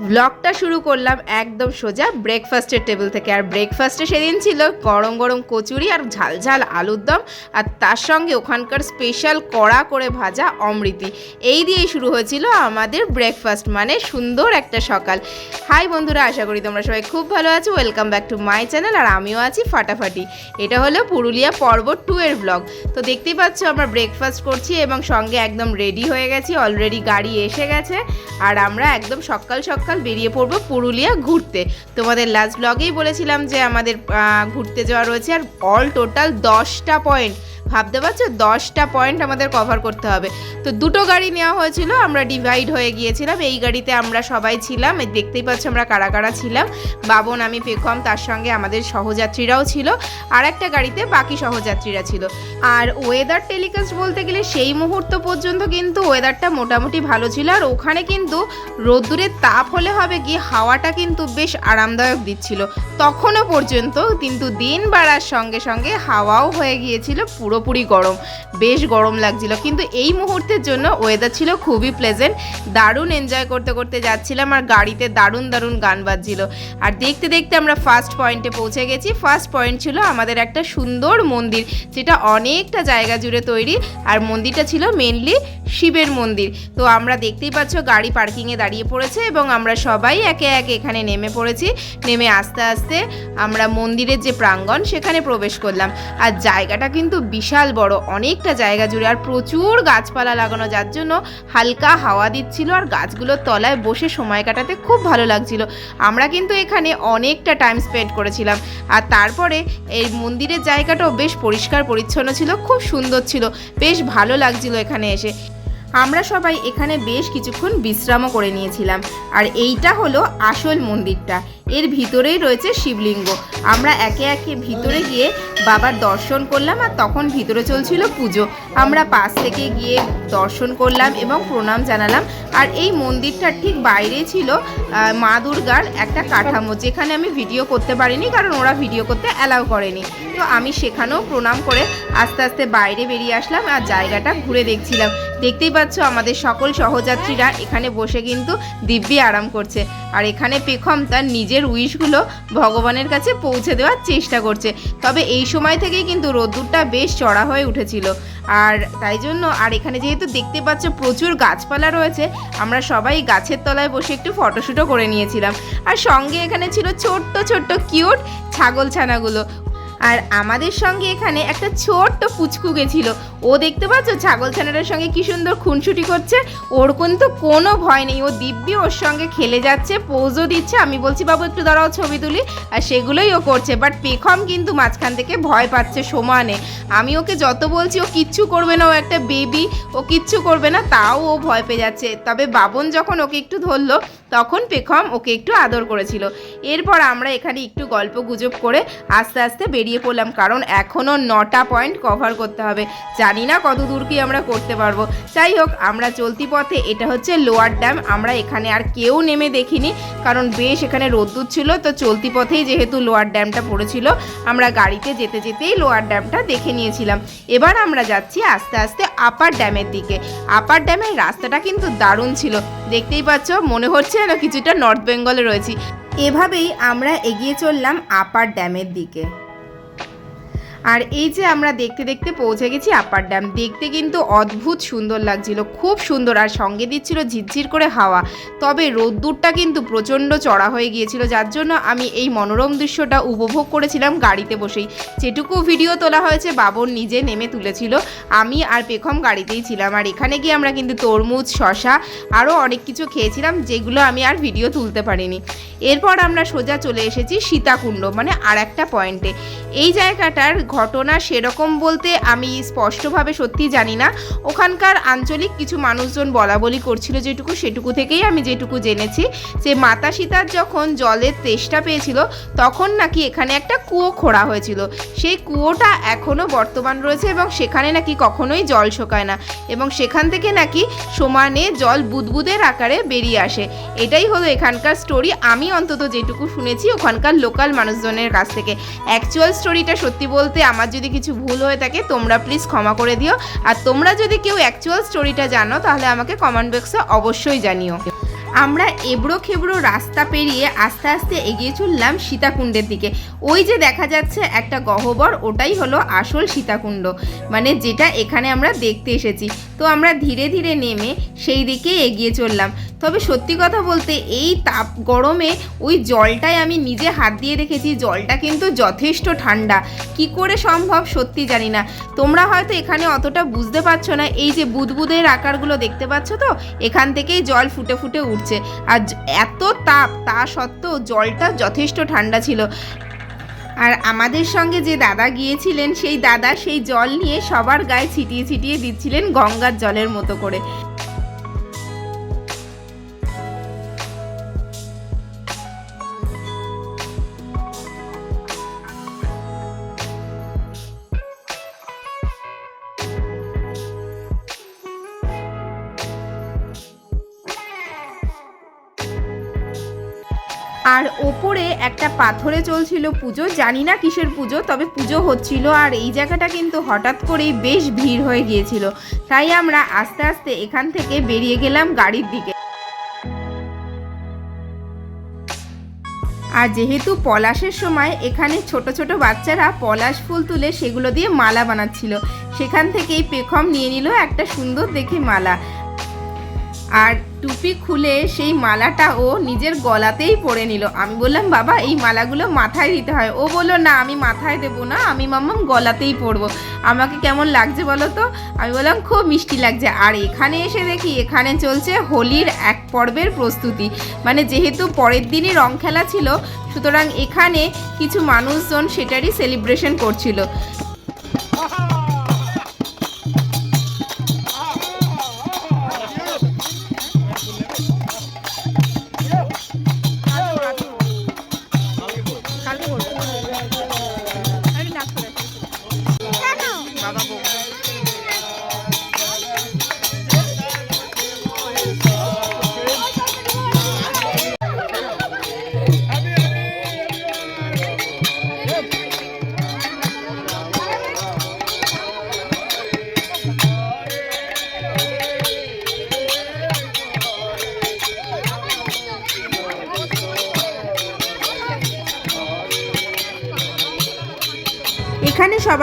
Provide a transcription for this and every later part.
ব্লগটা শুরু করলাম একদম সোজা ব্রেকফাস্টের টেবিল থেকে। আর ব্রেকফাস্টে সেদিন ছিল গরম গরম কচুরি আর ঝাল ঝাল আলুর দম আর তার সঙ্গে ওখানকার স্পেশাল কড়া করে ভাজা অমৃতি। এই দিয়েই শুরু হয়েছিল আমাদের ব্রেকফাস্ট মানে সুন্দর একটা সকাল। হাই বন্ধুরা, আশা করি তোমরা সবাই খুব ভালো আছো। Welcome back to my channel আর আমিও আছি ফাটাফাটি। এটা হলো পুরুলিয়া পর্ব টু এর ব্লগ তো দেখতেই পাচ্ছ আমরা ব্রেকফাস্ট করছি এবং সঙ্গে একদম রেডি হয়ে গেছি। অলরেডি গাড়ি এসে গেছে। আর আমরা একদম সকাল সকাল বেরিয়ে পড়ব পুরুলিয়া ঘুরতে। তোমাদের লাস্ট ব্লগেই বলেছিলাম যে আমাদের ঘুরতে যাওয়া রয়েছে আর অল টোটাল দশটা পয়েন্ট ভাবতে পারছ? দশটা পয়েন্ট আমাদের কভার করতে হবে। তো দুটো গাড়ি নেওয়া হয়েছিল, আমরা ডিভাইড হয়ে গিয়েছিলাম। এই গাড়িতে আমরা সবাই ছিলাম দেখতেই পাচ্ছ আমরা কারা কারা ছিলাম। বাবন আমি, পেখম, তার সঙ্গে আমাদের সহযাত্রীরাও ছিল। আর একটা গাড়িতে বাকি সহযাত্রীরা ছিল। আর ওয়েদার টেলিকাস্ট বলতে গেলে সেই মুহূর্ত পর্যন্ত কিন্তু ওয়েদারটা মোটামুটি ভালো ছিল। আর ওখানে কিন্তু রোদ্দুরের তাপ হলে হবে কি হাওয়াটা কিন্তু বেশ আরামদায়ক দিচ্ছিল। তখনও পর্যন্ত কিন্তু দিন বাড়ার সঙ্গে সঙ্গে হাওয়াও হয়ে গিয়েছিল পুরোপুরি গরম, বেশ গরম লাগছিল। কিন্তু এই মুহূর্তের জন্য ওয়েদার ছিল খুবই প্লেজেন্ট দারুণ এনজয় করতে করতে যাচ্ছিলাম আর গাড়িতে দারুণ দারুণ গান বাজছিল। আর দেখতে দেখতে আমরা ফার্স্ট পয়েন্টে পৌঁছে গেছি। ফার্স্ট পয়েন্ট ছিল আমাদের একটা সুন্দর মন্দির, যেটা অনেকটা জায়গা জুড়ে তৈরি। আর মন্দিরটা ছিল মেনলি শিবের মন্দির। তো আমরা দেখতেই পাচ্ছ গাড়ি পার্কিংয়ে দাঁড়িয়ে পড়েছে এবং আমরা সবাই একে একে এখানে নেমে পড়েছি। নেমে আস্তে আস্তে আমরা মন্দিরের যে প্রাঙ্গণ, সেখানে প্রবেশ করলাম। আর জায়গাটা কিন্তু বিশাল বড়, অনেকটা জায়গা জুড়ে আর প্রচুর গাছপালা লাগানো, যার জন্য হালকা হাওয়া দিচ্ছিল আর গাছগুলোর তলায় বসে সময় কাটাতে খুব ভালো লাগছিল। আমরা কিন্তু এখানে অনেকটা টাইম স্পেন্ড করেছিলাম। আর তারপরে এই মন্দিরের জায়গাটাও বেশ পরিষ্কার পরিচ্ছন্ন ছিল, খুব সুন্দর ছিল। বেশ ভালো লাগছিল এখানে এসে। আমরা সবাই এখানে বেশ কিছুক্ষণ বিশ্রামও করে নিয়েছিলাম। আর এইটা হলো আসল মন্দিরটা। এর ভিতরেই রয়েছে শিবলিঙ্গ। আমরা একে একে ভিতরে গিয়ে বাবার দর্শন করলাম আর তখন ভিতরে চলছিল পুজো। আমরা পাশ থেকে গিয়ে দর্শন করলাম এবং প্রণাম জানালাম। আর এই মন্দিরটার ঠিক বাইরে ছিল মা দুর্গার একটা কাঠামো, যেখানে আমি ভিডিও করতে পারিনি কারণ ওরা ভিডিও করতে অ্যালাউ করেনি। তো আমি সেখানেও প্রণাম করে আস্তে আস্তে বাইরে বেরিয়ে আসলাম আর জায়গাটা ঘুরে দেখছিলাম। দেখতেই পাচ্ছ, আমাদের সকল সহযাত্রীরা এখানে বসে কিন্তু দিব্যি আরাম করছে। আর এখানে পেখম তার নিজের উইশগুলো ভগবানের কাছে পৌঁছে দেওয়ার চেষ্টা করছে। তবে এই সময় থেকেই কিন্তু রোদ্দুরটা বেশ চড়া হয়ে উঠেছিল। আর তাই জন্য, আর এখানে যেহেতু দেখতে পাচ্ছ প্রচুর গাছপালা রয়েছে, আমরা সবাই গাছের তলায় বসে একটু ফটোশ্যুটও করে নিয়েছিলাম। আর সঙ্গে এখানে ছিল ছোট্ট ছোট্ট, কিউট ছাগল ছানাগুলো। আর আমাদের সঙ্গে এখানে একটা ছোট্ট পুচকু গেছিল। ও দেখতে পাচ্ছ, ছাগল ছানাটার সঙ্গে কি সুন্দর খুনসুটি করছে। ওর কিন্তু কোনো ভয় নেই। ও দিব্যি ওর সঙ্গে খেলে যাচ্ছে পোজও দিচ্ছে। আমি বলছি, বাবু, একটু দাঁড়াও, ছবি তুলি। আর সেগুলোই ও করছে। বাট পেখম কিন্তু মাঝখান থেকে ভয় পাচ্ছে সমানে। আমি ওকে যত বলছি, ও কিচ্ছু করবে না, ও একটা বেবি ও কিচ্ছু করবে না। তাও ও ভয় পেয়ে যাচ্ছে। তবে বাবন যখন ওকে একটু ধরলো, তখন পেখম ওকে একটু আদর করেছিল। এরপর আমরা এখানে একটু গল্প গুজব করে আস্তে আস্তে বেরিয়ে পড়লাম, কারণ এখনও নটা পয়েন্ট কভার করতে হবে। জানি না কত দূর কি আমরা করতে পারব। যাই হোক, আমরা চলতি পথে, এটা হচ্ছে লোয়ার ড্যাম, আমরা এখানে আর কেউ নেমে দেখিনি, কারণ বেশ এখানে রোদ্দুর ছিল, তো চলতি পথেই যেহেতু লোয়ার ড্যামটা পড়েছিল, আমরা গাড়িতে যেতে যেতেই লোয়ার ড্যামটা দেখে নিয়েছিলাম। এবার আমরা যাচ্ছি আস্তে আস্তে আপার ড্যামের দিকে। আপার ড্যামের রাস্তাটা কিন্তু দারুণ ছিল। দেখতেই পাচ্ছ, মনে হচ্ছে যেন কিছুটা নর্থ বেঙ্গলে রয়েছি। এভাবেই আমরা এগিয়ে চললাম আপার ড্যামের দিকে। আর এই যে আমরা দেখতে দেখতে পৌঁছে গেছি আপার ড্যাম, দেখতে কিন্তু অদ্ভুত সুন্দর লাগছিল, খুব সুন্দর আর সঙ্গে দিচ্ছিল ঝিরঝির করে হাওয়া। তবে রোদ্দুরটা কিন্তু প্রচণ্ড চড়া হয়ে গিয়েছিল, যার জন্য আমি এই মনোরম দৃশ্যটা উপভোগ করেছিলাম গাড়িতে বসেই। যেটুকু ভিডিও তোলা হয়েছে, বাবর নিজে নেমে তুলেছিল। আমি আর পেখম গাড়িতেই ছিলাম, আর এখানে গিয়ে আমরা কিন্তু তরমুজ শশা আরও অনেক কিছু খেয়েছিলাম, যেগুলো আমি আর ভিডিও তুলতে পারিনি। এরপর আমরা সোজা চলে এসেছি সীতাকুণ্ড মানে আর একটা পয়েন্টে এই জায়গাটার ঘটনা সেরকম বলতে আমি স্পষ্টভাবে সত্যি জানি না। ওখানকার আঞ্চলিক কিছু মানুষজন বলা বলি করছিল যেটুকু সেটুকু থেকেই আমি যেটুকু জেনেছি। যে মাতা সীতার যখন জলের তেষ্টা পেয়েছিল, তখন নাকি এখানে একটা কুয়ো খোঁড়া হয়েছিল। সেই কুয়োটা এখনও বর্তমান রয়েছে এবং সেখানে নাকি কখনোই জল শোকায় না এবং সেখান থেকে নাকি সমানে জল বুদবুদের আকারে বেরিয়ে আসে। এটাই হলো এখানকার স্টোরি আমি অন্তত যেটুকু শুনেছি ওখানকার লোকাল মানুষজনের কাছ থেকে। অ্যাকচুয়াল স্টোরিটা সত্যি বলতে আমার যদি কিছু ভুল হয়ে থাকে, তোমরা প্লিজ ক্ষমা করে দিও। আর তোমরা যদি কেউ অ্যাকচুয়াল স্টোরিটা জানো, তাহলে আমাকে কমেন্ট বক্সে অবশ্যই জানিও। আমরা এবড়ো খেবড়ো রাস্তা পেরিয়ে আস্তে আস্তে এগিয়ে চললাম সীতাকুণ্ডের দিকে। ওই যে দেখা যাচ্ছে একটা গহ্বর, ওটাই হলো আসল সীতাকুণ্ড। মানে যেটা এখানে আমরা দেখতে এসেছি। তো আমরা ধীরে ধীরে নেমে সেই দিকে এগিয়ে চললাম। তবে সত্যি কথা বলতে এই তাপ গরমে ওই জলটায় আমি নিজে হাত দিয়ে দেখেছি জলটা কিন্তু যথেষ্ট ঠান্ডা। কি করে সম্ভব সত্যি জানি না। তোমরা হয়তো এখানে অতটা বুঝতে পারছ না, এই যে বুদবুদের আকারগুলো দেখতে পাচ্ছ তো, এখান থেকেই জল ফুটে ফুটে উঠছে। আর এত তাপ, তা সত্ত্বেও জলটা যথেষ্ট ঠান্ডা ছিল। আর আমাদের সঙ্গে যে দাদা গিয়েছিলেন, সেই দাদা সেই জল নিয়ে সবার গায়ে ছিটিয়ে ছিটিয়ে দিচ্ছিলেন গঙ্গার জলের মতো করে। একটা পাথরে চলছিল পুজো, জানি না কিসের পুজো, তবে পুজো হচ্ছিল আর এই জায়গাটা কিন্তু হঠাৎ করেই বেশ ভিড় হয়ে গিয়েছিল। তাই আমরা আস্তে আস্তে এখান থেকে বেরিয়ে গেলাম গাড়ির দিকে। আর যেহেতু পলাশের সময় এখানে ছোট ছোট বাচ্চারা পলাশ ফুল তুলে সেগুলো দিয়ে মালা বানাচ্ছিল, সেখান থেকেই পেখম নিয়ে নিল একটা সুন্দর দেখে মালা। আর টুপি খুলে সেই মালাটা ও নিজের গলাতেই পরে নিল। আমি বললাম, বাবা, এই মালাগুলো মাথায় দিতে হয়। ও বলল, না, আমি মাথায় দেবো না, আমি মাম্মাম গলাতেই পরবো। আমাকে কেমন লাগছে বলো তো? আমি বললাম, খুব মিষ্টি লাগছে। আর এখানে এসে দেখি, এখানে চলছে হোলির এক পর্বের প্রস্তুতি। মানে যেহেতু পরের দিনই রং খেলা ছিল, সুতরাং এখানে কিছু মানুষজন সেটারই সেলিব্রেশন করছিল।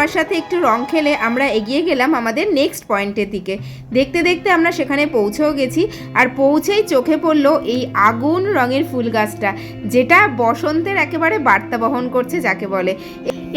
সবার সাথে একটু রং খেলে আমরা এগিয়ে গেলাম আমাদের নেক্সট পয়েন্টের দিকে। দেখতে দেখতে আমরা সেখানে পৌঁছেও গেছি আর পৌঁছেই চোখে পড়ল এই আগুন রঙের ফুল গাছটা, যেটা বসন্তের একেবারে বার্তা বহন করছে যাকে বলে।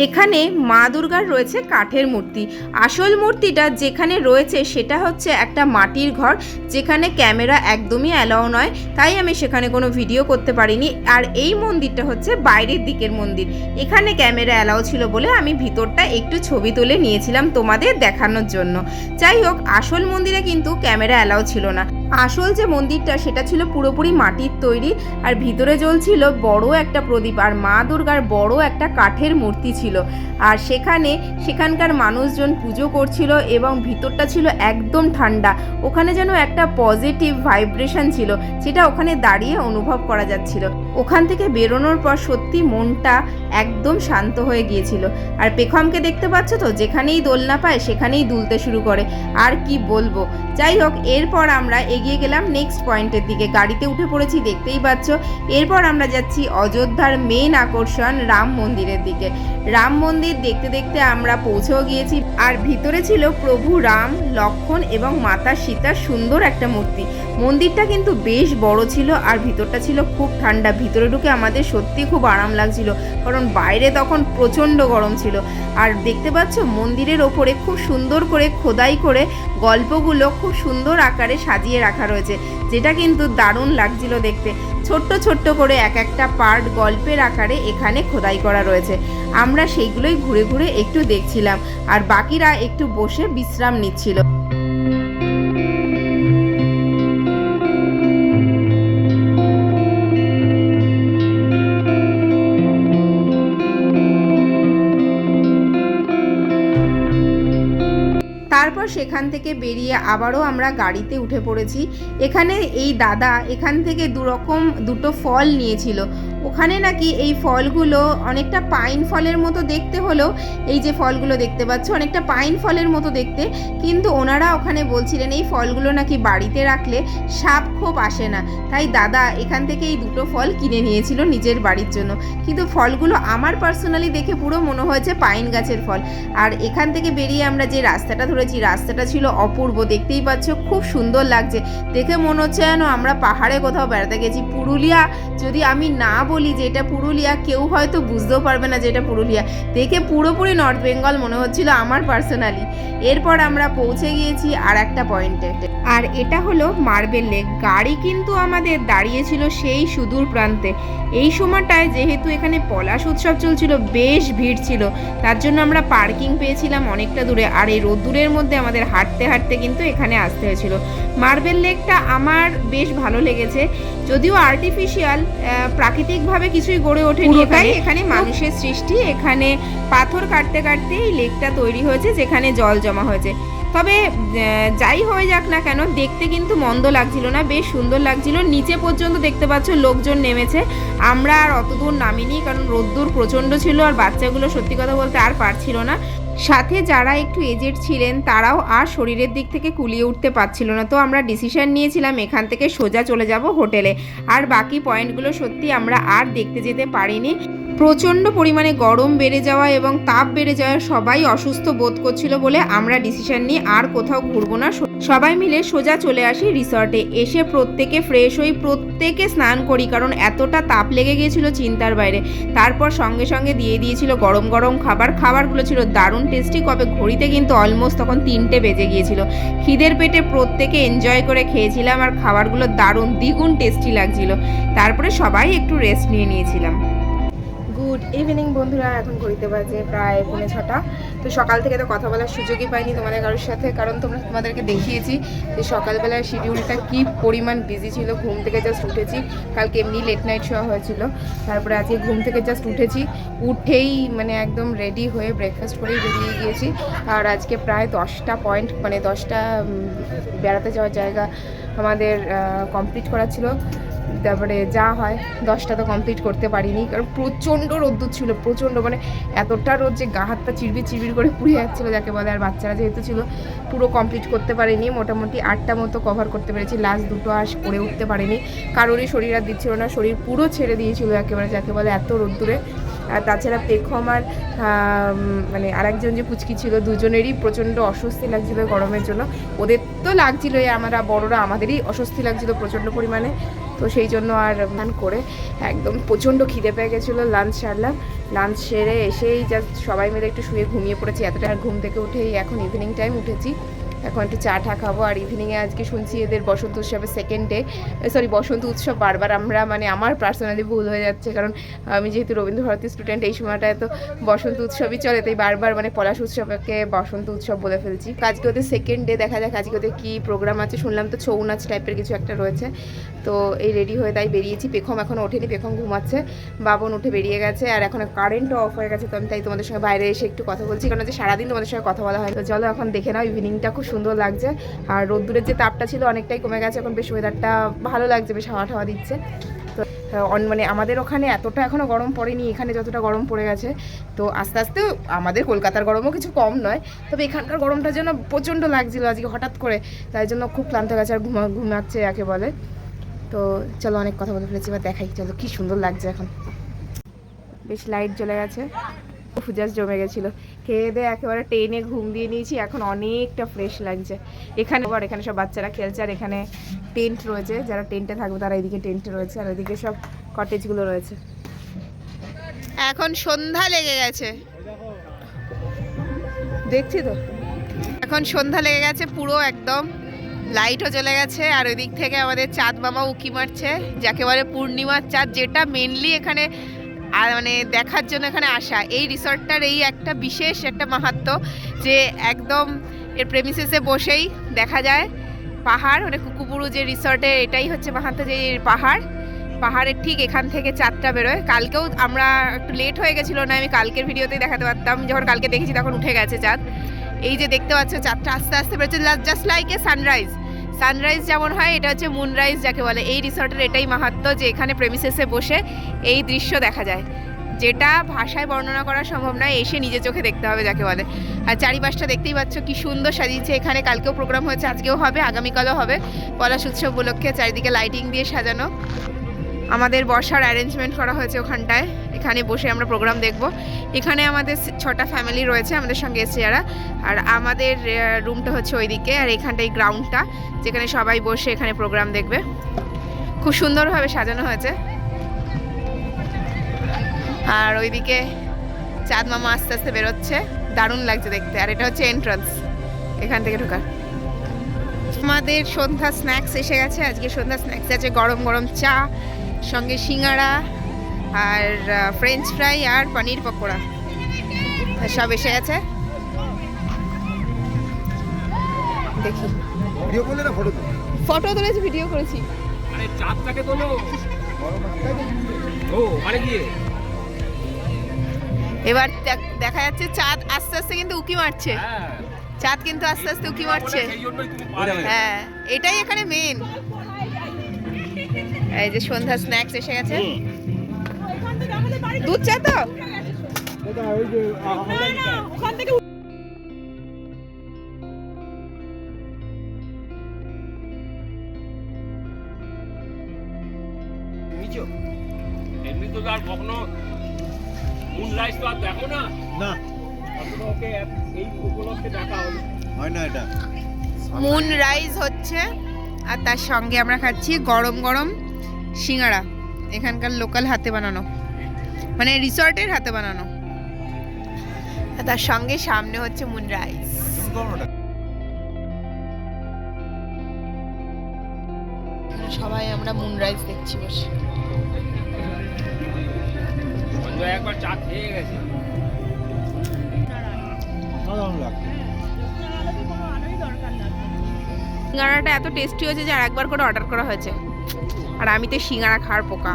এখানে মা দুর্গার রয়েছে কাঠের মূর্তি। আসল মূর্তিটা যেখানে রয়েছে সেটা হচ্ছে একটা মাটির ঘর, যেখানে ক্যামেরা একদমই অ্যালাউ নয়, তাই আমি সেখানে কোনো ভিডিও করতে পারিনি। আর এই মন্দিরটা হচ্ছে বাইরের দিকের মন্দির। এখানে ক্যামেরা অ্যালাউ ছিল বলে আমি ভিতরটা একটু ছবি তুলে নিয়েছিলাম তোমাদের দেখানোর জন্য। যাই হোক, আসল মন্দিরে কিন্তু ক্যামেরা অ্যালাউ ছিল না। আসল যে মন্দিরটা, সেটা ছিল পুরোপুরি মাটির তৈরি আর ভিতরে জ্বলছিল বড় একটা প্রদীপ আর মা দুর্গার বড় একটা কাঠের মূর্তি ছিল। আর সেখানে সেখানকার মানুষজন পুজো করছিল এবং ভিতরটা ছিল একদম ঠান্ডা। ওখানে যেন একটা পজিটিভ ভাইব্রেশন ছিল, যেটা ওখানে দাঁড়িয়ে অনুভব করা যাচ্ছিল। ওখান থেকে বেরোনোর পর সত্যি মনটা একদম শান্ত হয়ে গিয়েছিল। আর পেখমকে দেখতে পাচ্ছ তো, যেখানেই দোলনা পায় সেখানেই দুলতে শুরু করে। আর কি বলব? যাই হোক, এরপর আমরা এগিয়ে গেলাম নেক্সট পয়েন্টের দিকে। গাড়িতে উঠে পড়েছি, দেখতেই পাচ্ছ। এরপর আমরা যাচ্ছি অযোধ্যার মেন আকর্ষণ রাম মন্দিরের দিকে। রাম মন্দির দেখতে দেখতে আমরা পৌঁছেও গিয়েছি। আর ভিতরে ছিল প্রভু রাম, লক্ষণ এবং মাতা সীতার সুন্দর একটা মূর্তি। মন্দিরটা কিন্তু বেশ বড় ছিল আর ভিতরটা ছিল খুব ঠান্ডা। ভিতরে ঢুকে আমাদের সত্যি খুব আরাম লাগছিল, কারণ বাইরে তখন প্রচণ্ড গরম ছিল। আর দেখতে পাচ্ছ, মন্দিরের ওপরে খুব সুন্দর করে খোদাই করে গল্পগুলো খুব সুন্দর আকারে সাজিয়ে রাখা রয়েছে, যেটা কিন্তু দারুণ লাগছিল দেখতে। ছোট্ট ছোট্ট করে এক একটা পার্ট গল্পের আকারে এখানে খোদাই করা রয়েছে। আমরা সেইগুলোই ঘুরে ঘুরে একটু দেখছিলাম, আর বাকিরা একটু বসে বিশ্রাম নিচ্ছিল। সেখান থেকে বেরিয়ে আবারও আমরা গাড়িতে উঠে পড়েছি। এখানে এই দাদা এখান থেকে দুরকম দুটো ফল নিয়েছিল। ওখানে নাকি এই ফলগুলো অনেকটা পাইন ফলের মতো দেখতে হলেও এই যে ফলগুলো দেখতে পাচ্ছ, অনেকটা পাইন ফলের মতো দেখতে। কিন্তু ওনারা ওখানে বলছিলেন, এই ফলগুলো নাকি বাড়িতে রাখলে সাপ খোপ আসে না। তাই দাদা এখান থেকে এই দুটো ফল কিনে নিয়েছিল নিজের বাড়ির জন্য। কিন্তু ফলগুলো আমার পার্সোনালি দেখে পুরো মনে হয়েছে পাইন গাছের ফল। আর এখান থেকে বেরিয়ে আমরা যে রাস্তাটা ধরেছি, রাস্তাটা ছিল অপূর্ব। দেখতেই পাচ্ছ, খুব সুন্দর লাগছে। দেখে মনে হচ্ছে যেন আমরা পাহাড়ে কোথাও বেড়াতে গেছি। পুরুলিয়া যদি আমি না বলি যে এটা পুরুলিয়া, কেউ হয়তো বুঝতেও পারবে না যে এটা পুরুলিয়া। দেখে পুরোপুরি নর্থ বেঙ্গল মনে হচ্ছিল আমার পার্সোনালি এরপর আমরা পৌঁছে গিয়েছি আর একটা পয়েন্টে আর এটা হলো মার্বেল লেক। গাড়ি কিন্তু আমাদের দাঁড়িয়েছিল সেই সুদূর প্রান্তে। এই সময়টায় যেহেতু এখানে পলাশ উৎসব চলছিল বেশ ভিড় ছিল। তার জন্য আমরা পার্কিং পেয়েছিলাম অনেকটা দূরে। আর এই রোদ্দুরের মধ্যে আমাদের হাঁটতে হাঁটতে কিন্তু এখানে আসতে হয়েছিল। মার্বেল লেকটা আমার বেশ ভালো লেগেছে। যদিও আর্টিফিশিয়াল প্রাকৃতিকভাবে কিছুই গড়ে ওঠেনি এখানে। এখানে মানুষের সৃষ্টি এখানে পাথর কাটতে কাটতে এই লেকটা তৈরি হয়েছে যেখানে জল জমা হয়েছে। তবে যাই হয়ে যাক না কেন, দেখতে কিন্তু মন্দ লাগছিল না, বেশ সুন্দর লাগছিল। নিচে পর্যন্ত দেখতে পাচ্ছ লোকজন নেমেছে। আমরা আর অতদূর নামিনি, কারণ রোদ্দুর প্রচণ্ড ছিল আর বাচ্চাগুলো সত্যি কথা বলতে আর পারছিল না। সাথে যারা একটু এজেড ছিলেন, তারাও আর শরীরের দিক থেকে কুলিয়ে উঠতে পারছিল না। তো আমরা ডিসিশন নিয়েছিলাম, এখান থেকে সোজা চলে যাব হোটেলে। আর বাকি পয়েন্টগুলো সত্যি আমরা আর দেখতে যেতে পারিনি। প্রচণ্ড পরিমাণে গরম বেড়ে যাওয়া এবং তাপ বেড়ে যাওয়া সবাই অসুস্থ বোধ করছিল বলে আমরা ডিসিশন নিয়ে আর কোথাও ঘুরবো না। সবাই মিলে সোজা চলে আসি রিসর্টে। এসে প্রত্যেকে ফ্রেশ হই, প্রত্যেকে স্নান করি, কারণ এতটা তাপ লেগে গিয়েছিল চিন্তার বাইরে। তারপর সঙ্গে সঙ্গে দিয়ে দিয়েছিল গরম গরম খাবার। খাবারগুলো ছিল দারুণ টেস্টি কবে? ঘড়িতে কিন্তু অলমোস্ট তখন তিনটে বেজে গিয়েছিল। খিদের পেটে প্রত্যেকে এনজয় করে খেয়েছিলাম আর খাবারগুলো দারুণ, দ্বিগুণ টেস্টি লাগছিল। তারপরে সবাই একটু রেস্ট নিয়ে নিয়েছিলাম। গুড ইভিনিং বন্ধুরা, এখন ঘড়িতে বাজে প্রায় পৌনে ছটা। তো সকাল থেকে তো কথা বলার সুযোগই পাইনি তোমাদের কারোর সাথে, কারণ তোমরা তোমাদেরকে দেখিয়েছি যে সকালবেলার শিডিউলটা কী পরিমাণ বিজি ছিল। ঘুম থেকে জাস্ট উঠেছি, কালকে এমনি লেট নাইট শোয়া হয়েছিল। তারপরে আজকে ঘুম থেকে জাস্ট উঠেছি, উঠেই মানে একদম রেডি হয়ে ব্রেকফাস্ট করেই বেরিয়ে গিয়েছি। আর আজকে প্রায় দশটা পয়েন্ট মানে দশটা বেড়াতে যাওয়ার জায়গা আমাদের কমপ্লিট করা ছিল। তারপরে যা হয়, দশটা তো কমপ্লিট করতে পারিনি। কারণ প্রচণ্ড রোদ্দুর ছিল, প্রচণ্ড মানে এতটা রোদ যে গা হাতটা চিরবির চিরবির করে পুড়ে যাচ্ছিল, যাকে বলে আর বাচ্চারা যেহেতু ছিল, পুরো কমপ্লিট করতে পারিনি। মোটামুটি আটটা মতো কভার করতে পেরেছি লাস্ট দুটো আস করে উঠতে পারিনি। কারোরই শরীর আর দিচ্ছিল না, শরীর পুরো ছেড়ে দিয়েছিল একেবারে, যাকে বলে এত রোদ্দুরে। আর তাছাড়া পেখম আর মানে আরেকজন যে পুচকি ছিল, দুজনেরই প্রচণ্ড অস্বস্তি লাগছিল গরমের জন্য। ওদের তো লাগছিলই, আমরা বড়রা আমাদেরই অস্বস্তি লাগছিল প্রচণ্ড পরিমাণে। তো সেই জন্য আর রান করে একদম প্রচণ্ড খিদে পেয়ে গেছিল লাঞ্চ সারলাম। লাঞ্চ সেরে এসেই জাস্ট সবাই মিলে একটু শুয়ে ঘুমিয়ে পড়েছি। এতটা আর ঘুম থেকে উঠেই এখন ইভিনিং টাইম উঠেছি। এখন একটু চা টা খাব। আর ইভিনিংয়ে আজকে শুনছি এদের বসন্ত উৎসবের সেকেন্ড ডে সরি বসন্ত উৎসব বারবার আমরা মানে আমার পার্সোনালি ভুল হয়ে যাচ্ছে। কারণ আমি যেহেতু রবীন্দ্র ভারতী স্টুডেন্ট এই সময়টায় তো বসন্ত উৎসবই চলে। তাই বারবার মানে পলাশ উৎসবকে বসন্ত উৎসব বলে ফেলছি। আজকে ওদের সেকেন্ড ডে দেখা যাক আজকে ওদের কী প্রোগ্রাম আছে। শুনলাম তো ছৌ নাচ টাইপের কিছু একটা রয়েছে। তো এই রেডি হয়ে তাই বেরিয়েছি। পেখম এখন ওঠেনি, পেখম ঘুমাচ্ছে। বাবন উঠে বেরিয়ে গেছে। আর এখন কারেন্টও অফ হয়ে গেছে। তো আমি তাই তোমাদের সঙ্গে বাইরে এসে একটু কথা বলছি। কারণ যে সারাদিন তোমাদের সঙ্গে কথা বলা হয় তো চলো এখন দেখে নাও ইভিনিংটা খুব সুন্দর লাগছে। আর রোদ্দুরের যে তাপটা ছিল অনেকটাই কমে গেছে, এখন বেশ ওয়েদারটা ভালো লাগছে, বেশ হাওয়া ঠাওয়া দিচ্ছে। তো মানে আমাদের ওখানে এতটা এখনও গরম পড়েনি, এখানে যতটা গরম পড়ে গেছে। তো আস্তে আস্তে আমাদের কলকাতার গরমও কিছু কম নয়, তবে এখানকার গরমটা যেন প্রচণ্ড লাগছিল আজকে হঠাৎ করে। তাই জন্য খুব ক্লান্ত গেছে আর ঘুমা ঘুমাচ্ছে একে বলে। তো চলো অনেক কথা বলে ফেলেছি এবার দেখাই, চলো কি সুন্দর লাগছে এখন। বেশ লাইট জ্বলে গেছে ফুজাস জমে গেছিল। খেয়ে দিয়ে একেবারে টেনে ঘুম দিয়ে নিয়েছি। এখন অনেকটা ফ্রেশ লাগছে। এখানে আবার এখানে সব বাচ্চারা খেলছে আর এখানে টেন্ট রয়েছে। যারা টেন্টে থাকবে তারা এদিকে টেন্টে রয়েছে আর ওইদিকে সব কটেজগুলো রয়েছে। এখন সন্ধ্যা লেগে গেছে। দেখছি তো। এখন সন্ধ্যা লেগে গেছে পুরো একদম। লাইটও চলে গেছে আর ওই দিক থেকে আমাদের চাঁদ মামা উকি মারছে যাকে বলে পূর্ণিমার চাঁদ যেটা মেনলি এখানে আর মানে দেখার জন্য এখানে আসা। এই রিসর্টটার এই একটা বিশেষ একটা মাহাত্ম যে একদম এর প্রেমিসেসে বসেই দেখা যায় পাহাড় মানে কুকুপুরু যে রিসর্টে এটাই হচ্ছে মাহাত্ম যে পাহাড়। পাহাড়ের ঠিক এখান থেকে চাঁদটা বেরোয়। কালকেও আমরা একটু লেট হয়ে গেছিল না, আমি কালকের ভিডিওতেই দেখাতে পারতাম। যখন কালকে দেখেছি তখন উঠে গেছে চাঁদ। এই যে দেখতে পাচ্ছ, চাঁদটা আস্তে আস্তে বেরোচ্ছে just like a sunrise sunrise যেমন হয়, এটা হচ্ছে মুনরাইজ যাকে বলে। এই রিসর্টের এটাই মাহাত্ম্য যে এখানে প্রেমিসেসে বসে এই দৃশ্য দেখা যায়। যেটা ভাষায় বর্ণনা করা সম্ভব নয়, এসে নিজে চোখে দেখতে হবে যাকে বলে। আর চারিপাশটা দেখতেই পাচ্ছ কি সুন্দর সাজিয়েছে। এখানে কালকেও প্রোগ্রাম হয়েছে, আজকেও হবে, আগামীকালও হবে। পলাশ উৎসব উপলক্ষে চারিদিকে লাইটিং দিয়ে সাজানো। আমাদের বসার অ্যারেঞ্জমেন্ট করা হয়েছে ওখানটায়। এখানে বসে আমরা প্রোগ্রাম দেখব। এখানে আমাদের ছটা ফ্যামিলি রয়েছে, আমাদের সঙ্গে এসছে যারা। আর আমাদের রুমটা হচ্ছে ওইদিকে, আর এখানটাই গ্রাউন্ডটা যেখানে সবাই বসে এখানে প্রোগ্রাম দেখবে। খুব সুন্দরভাবে সাজানো হয়েছে। আর ওইদিকে চাঁদ মামা আস্তে আস্তে বেরোচ্ছে। দারুণ লাগছে দেখতে। আর এটা হচ্ছে এন্ট্রান্স এখান থেকে ঢোকার। আমাদের সন্ধ্যা স্ন্যাক্স এসে গেছে। আজকে সন্ধ্যা স্ন্যাক্স আছে, গরম গরম চা, সঙ্গে সিঙ্গাড়া আর ফ্রেঞ্চ ফ্রাই আর পনির পকোড়া। সব এসে গেছে? দেখি। ভিডিও করলে না ফটো ফটো তুলেছি ভিডিও করেছি। আরে চাঁদটাকে তোলো। ও আরে গিয়ে এবার দেখ- দেখা যাচ্ছে চাঁদ আস্তে আস্তে কিন্তু উকি মারছে। হ্যাঁ। চাঁদ কিন্তু আস্তে আস্তে উকি মারছে। হ্যাঁ এটাই এখানে মেন এই যে সন্ধ্যা স্ন্যাক্স এসে গেছে। দুধ চা তো? নিচো এমনি তো আর কখনো মুন রাইস তো আর দেখো না। না। ওকে এই উপলক্ষে দেখা হলো হয় না এটা। মুন রাইজ হচ্ছে আর তার সঙ্গে আমরা খাচ্ছি গরম গরম সিঙ্গাড়া এখানকার লোকাল হাতে বানানো। মানে রিসর্টের হাতে বানানো। তার সঙ্গে সামনে হচ্ছে মুন রাইস। সবাই আমরা মুন রাইস দেখছি বসে। একবার সিঙ্গাড়াটা এত টেস্টি হয়েছে যে আর একবার করে অর্ডার করা হয়েছে। আর আমি তো সিঙ্গাড়া খাওয়ার পোকা।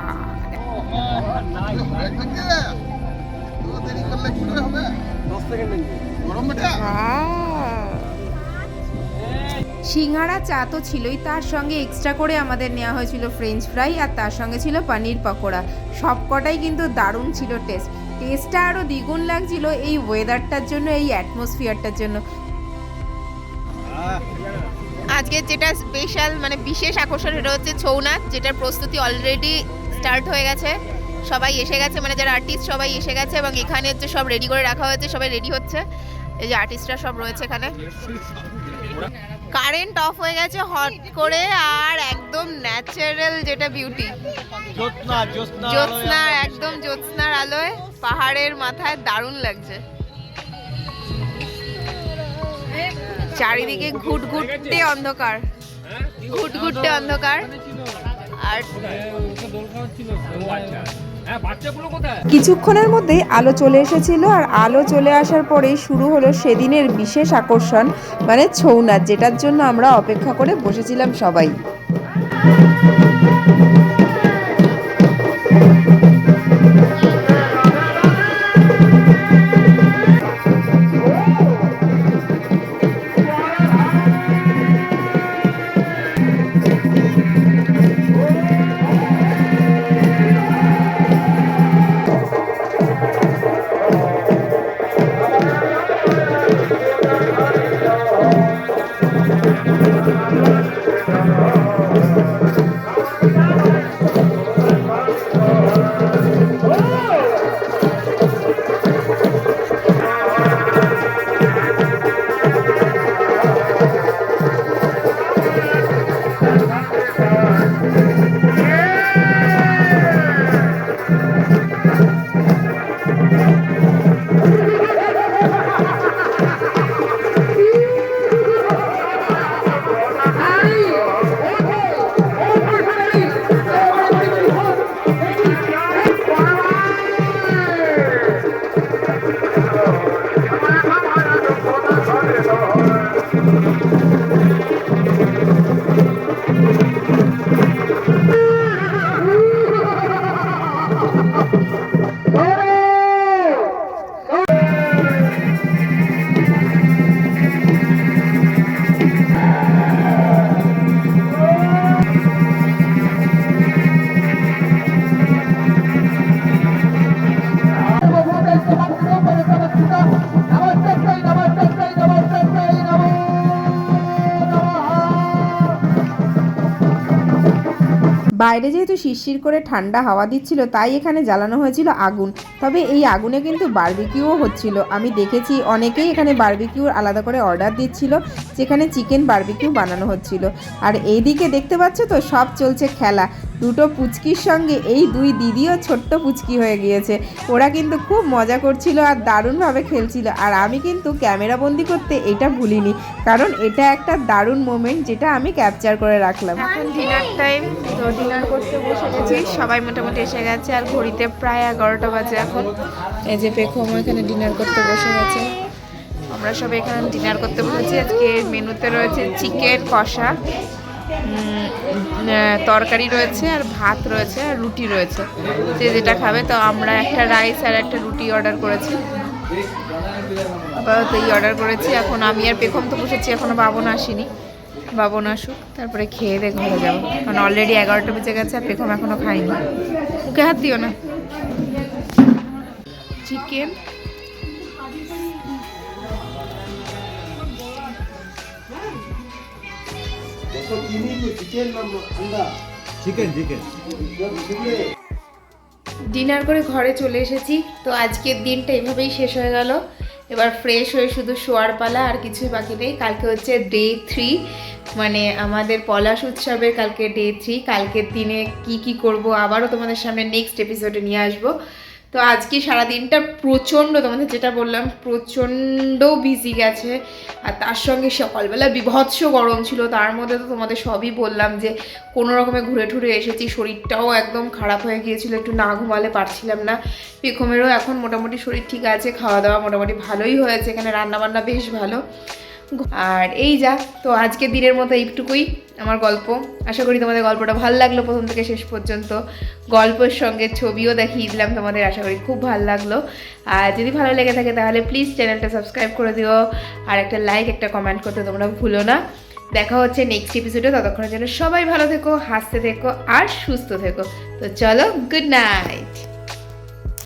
সিঙ্গাড়া চা তো ছিলই, তার সঙ্গে এক্সট্রা করে আমাদের নেওয়া হয়েছিল ফ্রেঞ্চ ফ্রাই আর তার সঙ্গে ছিল পনির পকোড়া। সব কটাই কিন্তু দারুণ ছিল টেস্ট টেস্টটা আরও দ্বিগুণ লাগছিল এই ওয়েদারটার জন্য, এই অ্যাটমসফিয়ারটার জন্য। আজকে যেটা স্পেশাল মানে বিশেষ আকর্ষণ, সেটা হচ্ছে ছৌ নাচ, যেটার প্রস্তুতি অলরেডি স্টার্ট হয়ে গেছে। সবাই এসে গেছে মানে যারা আর্টিস্ট সবাই এসে গেছে এবং এখানে হচ্ছে সব রেডি করে রাখা হয়েছে সবাই রেডি হচ্ছে। এই যে আর্টিস্টরা সব রয়েছে এখানে। কারেন্ট অফ হয়ে গেছে হট করে আর একদম ন্যাচারাল যেটা বিউটি জ্যোৎস্না একদম জ্যোৎস্নার আলোয় পাহাড়ের মাথায় দারুণ লাগছে। চারিদিকে ঘুট ঘুটতে অন্ধকার। হ্যাঁ? ঘুট ঘুটতে অন্ধকার। কিছুক্ষণের মধ্যেই আলো চলে এসেছিল আর আলো চলে আসার পরেই শুরু হলো সেদিনের বিশেষ আকর্ষণ মানে ছৌ নাচ, যেটার জন্য আমরা অপেক্ষা করে বসেছিলাম সবাই। বাইরে যেহেতু শিরশির করে ঠান্ডা হাওয়া দিচ্ছিল, তাই এখানে জ্বালানো হয়েছিল আগুন। তবে এই আগুনে কিন্তু বার্বিকিউও হচ্ছিল। আমি দেখেছি অনেকেই এখানে বারবিকিউর আলাদা করে অর্ডার দিচ্ছিল, যেখানে চিকেন বার্বিকিউ বানানো হচ্ছিল। আর এইদিকে দেখতে পাচ্ছ তো সব চলছে খেলা। দুটো পুচকির সঙ্গে এই দুই দিদিও ছোট্ট পুচকি হয়ে গিয়েছে। ওরা কিন্তু খুব মজা করছিল আর দারুণভাবে খেলছিল। আর আমি কিন্তু ক্যামেরা বন্দি করতে এটা ভুলিনি, কারণ এটা একটা দারুণ মোমেন্ট যেটা আমি ক্যাপচার করে রাখলাম। এখন ডিনার টাইম তো ডিনার করতে বসে গেছি, সবাই মোটামুটি এসে গেছে আর ঘড়িতে প্রায় এগারোটা বাজে এখন। এই যে পেখম এখানে ডিনার করতে বসে গেছে। আমরা সবাই এখানে ডিনার করতে বসেছি। আজকে মেনুতে রয়েছে চিকেন কষা। তরকারি রয়েছে আর ভাত রয়েছে আর রুটি রয়েছে। যে যেটা খাবে, তো আমরা একটা রাইস আর একটা রুটি অর্ডার করেছি। আপাতত এই অর্ডার করেছি। এখন আমি আর পেখম তো বসেছি এখনও বাবন আসেনি। বাবন আসুক, তারপরে খেয়ে দিয়ে ঘরে যাব। কারণ অলরেডি এগারোটা বেজে গেছে আর পেখম এখনও খাইনি ওকে হাত দিও না। চিকেন চিকেন চিকেন ডিনার করে ঘরে চলে এসেছি। তো আজকের দিনটা এভাবেই শেষ হয়ে গেল। এবার ফ্রেশ হয়ে শুধু শোয়ার পালা আর কিছুই বাকি নেই। কালকে হচ্ছে ডে থ্রি মানে আমাদের পলাশ উৎসবের কালকে ডে থ্রি কালকের দিনে কি কি করব আবারও তোমাদের সামনে নেক্সট এপিসোডে নিয়ে আসব। তো আজকে সারাদিনটা প্রচণ্ড তোমাদের যেটা বললাম, প্রচণ্ড বিজি গেছে। আর তার সঙ্গে সকালবেলা বিভৎস গরম ছিল, তার মধ্যে তো তোমাদের সবই বললাম যে কোনো রকমে ঘুরে ঠুরে এসেছি, শরীরটাও একদম খারাপ হয়ে গিয়েছিল, একটু না ঘুমালে পারছিলাম না। পেখমেরও এখন মোটামুটি শরীর ঠিক আছে, খাওয়া দাওয়া মোটামুটি ভালোই হয়েছে, এখানে রান্নাবান্না বেশ ভালো। আর এই যা, তো আজকের দিনের মতো এইটুকুই আমার গল্প। আশা করি তোমাদের গল্পটা ভালো লাগল প্রথম থেকে শেষ পর্যন্ত। গল্পের সঙ্গে ছবিও দেখিয়ে দিলাম তোমাদের, আশা করি খুব ভালো লাগল। আর যদি ভালো লেগে থাকে তাহলে প্লিজ চ্যানেলটা সাবস্ক্রাইব করে দিও। আর একটা লাইক একটা কমেন্ট করতে তোমরা ভুলো না। দেখা হচ্ছে নেক্সট এপিসোডে ততক্ষণের জন্য সবাই ভালো থেকো, হাসতে থেকো, আর সুস্থ থেকো। তো চলো গুড নাইট